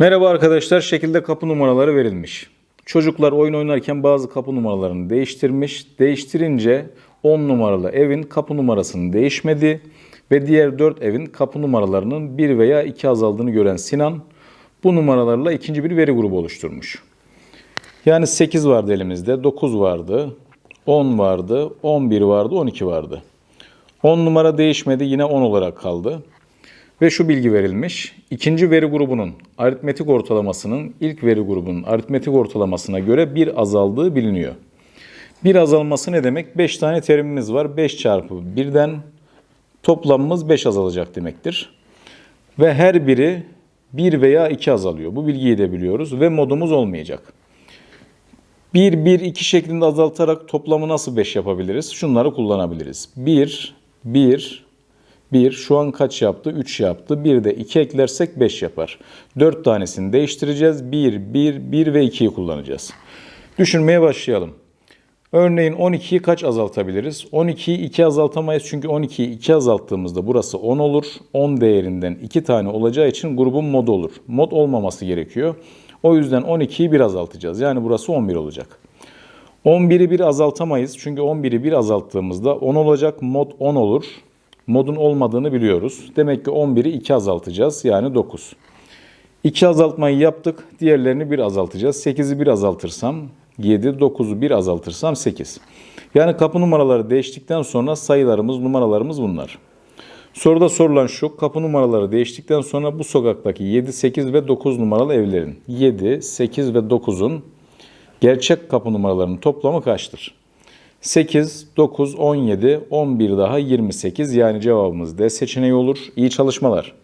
Merhaba arkadaşlar, şekilde kapı numaraları verilmiş. Çocuklar oyun oynarken bazı kapı numaralarını değiştirmiş. Değiştirince 10 numaralı evin kapı numarasının değişmedi ve diğer 4 evin kapı numaralarının 1 veya 2 azaldığını gören Sinan bu numaralarla ikinci bir veri grubu oluşturmuş. Yani 8 vardı elimizde, 9 vardı, 10 vardı, 11 vardı, 12 vardı. 10 numara değişmedi, yine 10 olarak kaldı. Ve şu bilgi verilmiş. İkinci veri grubunun aritmetik ortalamasının ilk veri grubunun aritmetik ortalamasına göre bir azaldığı biliniyor. Bir azalması ne demek? 5 tane terimimiz var. 5 çarpı 1'den toplamımız 5 azalacak demektir. Ve her biri 1 veya 2 azalıyor. Bu bilgiyi de biliyoruz ve modumuz olmayacak. 1, 1, 2 şeklinde azaltarak toplamı nasıl 5 yapabiliriz? Şunları kullanabiliriz. 1, 1, 1 şu an kaç yaptı? 3 yaptı. Bir de 2 eklersek 5 yapar. 4 tanesini değiştireceğiz. 1, 1, 1 ve 2'yi kullanacağız. Düşünmeye başlayalım. Örneğin 12'yi kaç azaltabiliriz? 12'yi 2 azaltamayız çünkü 12'yi 2 azalttığımızda burası 10 olur. 10 değerinden 2 tane olacağı için grubun modu olur. Mod olmaması gerekiyor. O yüzden 12'yi 1 azaltacağız. Yani burası 11 olacak. 11'i 1 azaltamayız çünkü 11'i 1 azalttığımızda 10 olacak. Mod 10 olur. Modun olmadığını biliyoruz. Demek ki 11'i 2 azaltacağız. Yani 9. 2 azaltmayı yaptık. Diğerlerini 1 azaltacağız. 8'i 1 azaltırsam 7, 9'u 1 azaltırsam 8. Yani kapı numaraları değiştikten sonra sayılarımız, numaralarımız bunlar. Soruda sorulan şu, kapı numaraları değiştikten sonra bu sokaktaki 7, 8 ve 9 numaralı evlerin 7, 8 ve 9'un gerçek kapı numaralarının toplamı kaçtır? 8, 9, 17, 11 daha 28 yani cevabımız D seçeneği olur. İyi çalışmalar.